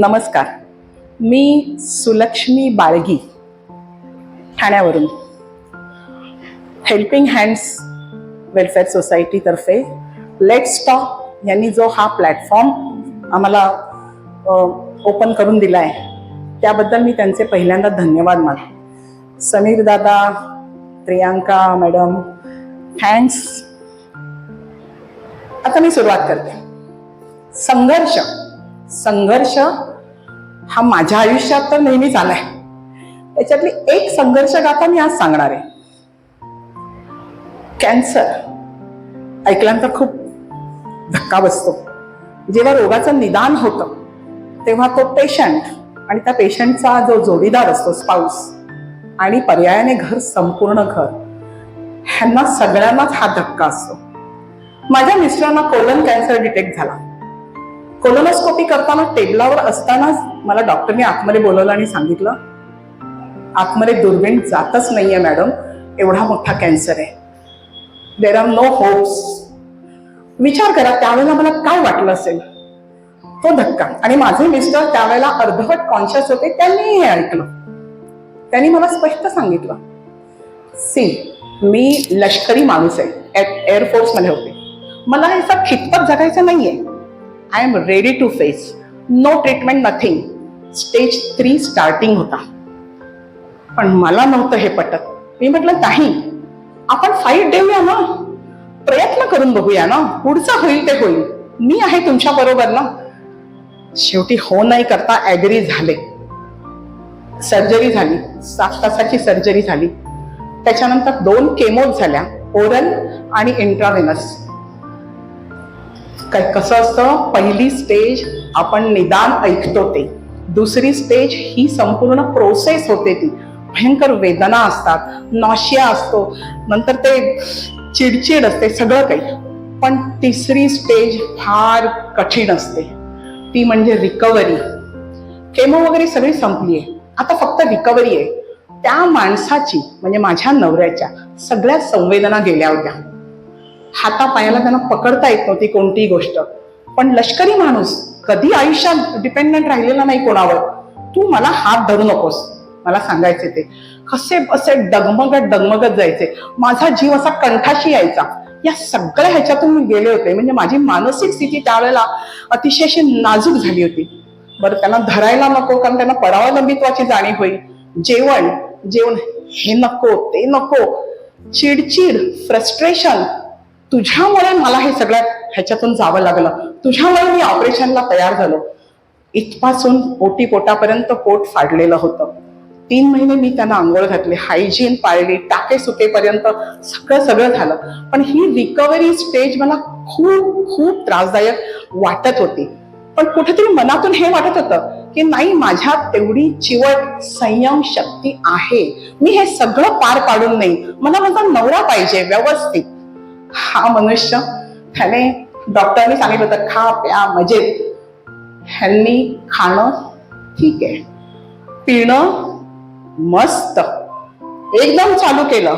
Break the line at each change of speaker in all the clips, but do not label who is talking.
नमस्कार. मी सुलक्ष्मी बाळगी ठाण्यावरून. हेल्पिंग हँड्स वेलफेअर सोसायटीतर्फे लेट्स स्टॉप यांनी जो हा प्लॅटफॉर्म आम्हाला ओपन करून दिला आहे त्याबद्दल मी त्यांचे पहिल्यांदा धन्यवाद मानते. समीर दादा प्रियांका मॅडम थँक्स आता मी सुरुवात करते. संघर्ष. संघर्ष हा माझ्या आयुष्यात तर नेहमीच आलाय. त्याच्यातली एक संघर्ष गाथा मी आज सांगणार आहे. कॅन्सर. ऐकल्यानंतर खूप धक्का बसतो. जेव्हा रोगाचं निदान होतं तेव्हा तो पेशंट आणि त्या पेशंटचा जो जोडीदार असतो स्पाऊस आणि पर्यायाने घर संपूर्ण घर ह्यांना सगळ्यांनाच हा धक्का असतो. माझ्या मिस्टरांना कोलन कॅन्सर डिटेक्ट झाला. कोलोनोस्कोपी करताना टेबलावर असतानाच मला डॉक्टरने आतमध्ये बोलवलं आणि सांगितलं आतमध्ये दुर्बीण जातच नाही आहे मॅडम. एवढा मोठा कॅन्सर आहे. देर आर नो होप्स विचार करा त्यावेळेला मला काय वाटलं असेल? तो धक्का. आणि माझे मिस्टर त्यावेळेला अर्धवट कॉन्शियस होते त्यांनी हे ऐकलं. त्यांनी मला स्पष्ट सांगितलं सी मी लष्करी माणूस आहे. एअरफोर्समध्ये होते. मला हे सब खितपत जगायचं नाही आहे I am ready to face no treatment nothing stage three starting होता. पण मला नव्हतं हे पटत. मी म्हटलं नाही आपण फाईट देऊया ना. प्रयत्न करून बघूया ना. पुढचं होईल ते होईल. मी आहे तुमच्या बरोबर ना. शेवटी हो नाही करता ऍग्री झाले. सर्जरी झाली. सात तासाची सर्जरी झाली. त्याच्यानंतर दोन केमोज झाल्या. ओरल आणि इंट्राव्हेनस काय कसं असतं? पहिली स्टेज आपण निदान ऐकतो ते. दुसरी स्टेज ही संपूर्ण प्रोसेस होते ती. भयंकर वेदना असतात नॉशिया असतो नंतर ते चिडचिड असते सगळं काही. पण तिसरी स्टेज फार कठीण असते. ती म्हणजे रिकव्हरी केमो वगैरे सगळी संपली आहे. आता फक्त रिकव्हरी आहे. त्या माणसाची म्हणजे माझ्या नवऱ्याच्या सगळ्या संवेदना गेल्या होत्या. हातापायाला त्यांना पकडता येत नव्हती कोणतीही गोष्ट. पण लष्करी माणूस कधी आयुष्यात डिपेंडंट राहिलेला नाही कोणावर? तू मला हात धरू नकोस. मला सांगायचे ते. कसे असे डगमगत डगमगत जायचे. माझा जीव असा कंठाशी यायचा. या सगळ्या ह्याच्यातून मी गेले होते. म्हणजे माझी मानसिक स्थिती त्यावेळेला अतिशय अशी नाजूक झाली होती. बरं त्यांना धरायला नको कारण त्यांना परावलंबित्वाची जाणीव होईल. जेवण जेवण हे नको ते नको. चिडचिड फ्रस्ट्रेशन तुझ्यामुळे मला हे सगळ्या ह्याच्यातून जावं लागलं. तुझ्यामुळे मी ऑपरेशनला तयार झालो. इथपासून पोटी पोटापर्यंत पोट फाडलेलं होतं. तीन महिने मी त्यांना आंघोळ घातली हायजीन पाळली टाके सुकेपर्यंत सगळं सगळं झालं. पण ही रिकव्हरी स्टेज मला खूप खूप त्रासदायक वाटत होती. पण कुठेतरी मनातून हे वाटत होतं की नाही माझ्यात तेवढी चिवट संयम शक्ती आहे. मी हे सगळं पार पाडून नाही. मला माझा नवरा पाहिजे व्यवस्थित. हा मनुष्य त्याने डॉक्टरनी सांगितलं होतं खा प्या मजेत. ह्यांनी खाणं ठीक आहे. पिणं मस्त. एकदम चालू केलं.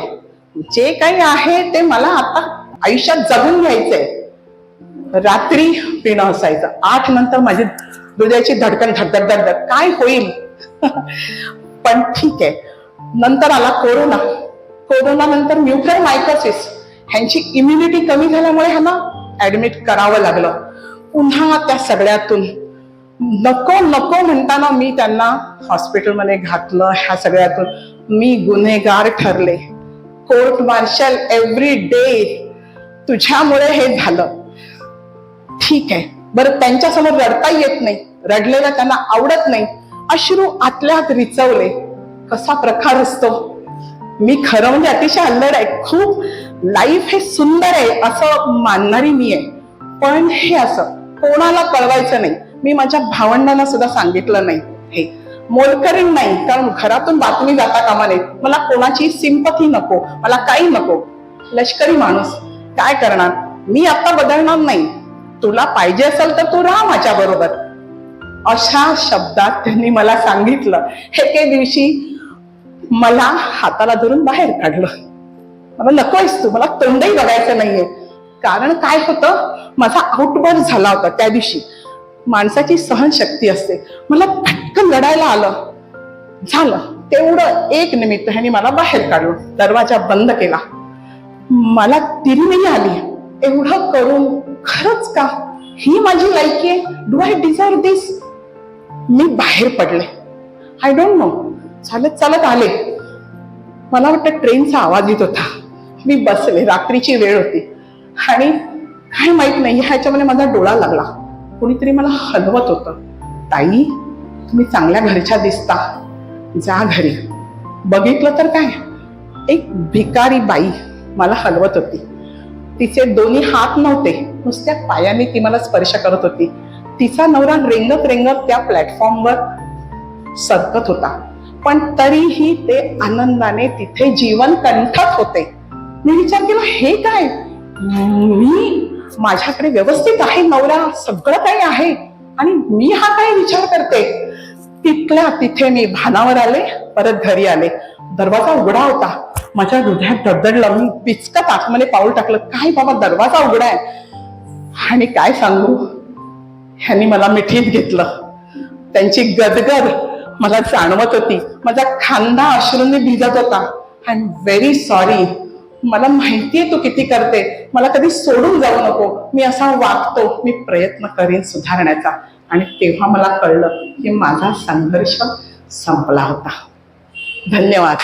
जे काही आहे ते मला आता आयुष्यात जगून घ्यायचंय. रात्री पिणं असायचं. आठ नंतर माझी हृदयाची धडकन धडधड धडधड. काय होईल? पण ठीक आहे. नंतर आला कोरोना. कोरोना नंतर न्यूक्लिअर मायकोसिस. ह्यांची इम्युनिटी कमी झाल्यामुळे ह्यांना ऍडमिट करावं लागलं. पुन्हा त्या सगळ्यातून नको नको म्हणताना मी त्यांना हॉस्पिटलमध्ये घातलं. ह्या सगळ्यातून मी गुन्हेगार ठरले. कोर्ट मार्शल एव्हरी डे तुझ्यामुळे हे झालं. ठीक आहे. बरं त्यांच्यासमोर रडता येत नाही. रडलेलं त्यांना आवडत नाही. अश्रू आतल्यात रिचवले. कसा प्रकार असतो? मी खरं म्हणजे अतिशय अल्लड आहे. खूप लाईफ हे सुंदर आहे असं मानणारी मी आहे. पण हे असं कोणाला कळवायचं नाही. मी माझ्या भावंडांना सुद्धा सांगितलं नाही हे. मोलकरीण नाही कारण घरातून बातमी जाता कामा नये. मला कोणाची सिंपथी नको मला काही नको. लष्करी माणूस काय करणार? मी आता बदलणार नाही. तुला पाहिजे असेल तर तू राहा माझ्या बरोबर अशा शब्दात त्यांनी मला सांगितलं. हे के दिवशी मला हाताला धरून बाहेर काढलं. मला नकोयस तू मला तोंडही बघायचं नाहीये. कारण काय होतं माझा आउटबर्थ झाला होता त्या दिवशी. माणसाची सहनशक्ती असते. मला पटकन लढायला आलं. झालं. तेवढं एक निमित्त ह्याने मला बाहेर काढलं. दरवाजा बंद केला. मला तिरी नाही आली. एवढं करून खरंच का? ही माझी लायकी आहे. डू आय डिझर्व दिस मी बाहेर पडले. आय डोंट नो चालत चालत आले. मला वाटतं ट्रेनचा आवाज येत होता. मी बसले रात्रीची वेळ होती. आणि काय माहीत नाही ह्याच्यामध्ये माझा डोळा लागला. कोणीतरी मला हलवत होतं. ताई तुम्ही चांगल्या घरच्या दिसता. जा घरी. बघितलं तर काय? एक भिकारी बाई मला हलवत होती. तिचे दोन्ही हात नव्हते. नुसत्या पायाने ती मला स्पर्श करत होती. तिचा नवरा रेंगत रेंगत त्या प्लॅटफॉर्मवर सरकत होता. पण तरीही ते आनंदाने तिथे जीवन कंठत होते. मी विचार केला हे काय? मी माझ्याकडे व्यवस्थित आहे नवरा सगळं काही आहे. आणि मी हा काय विचार करते? तिथल्या तिथे मी भानावर आले परत घरी आले. दरवाजा उघडा होता. माझ्या हृदयात धडधडलं मी पिचकत आतमध्ये पाऊल टाकलं. काय बाबा दरवाजा उघडा आहे. आणि काय सांगू? ह्यांनी मला मिठीत घेतलं. त्यांची गदगद मला जाणवत होती. माझा खांदा अश्रूंनी भिजत होता. आय एम व्हेरी सॉरी मला माहितीये तू किती करते. मला कधी सोडून जाऊ नको. मी असा वागतो. मी प्रयत्न करीन सुधारण्याचा. आणि तेव्हा मला कळलं की माझा संघर्ष संपला होता. धन्यवाद.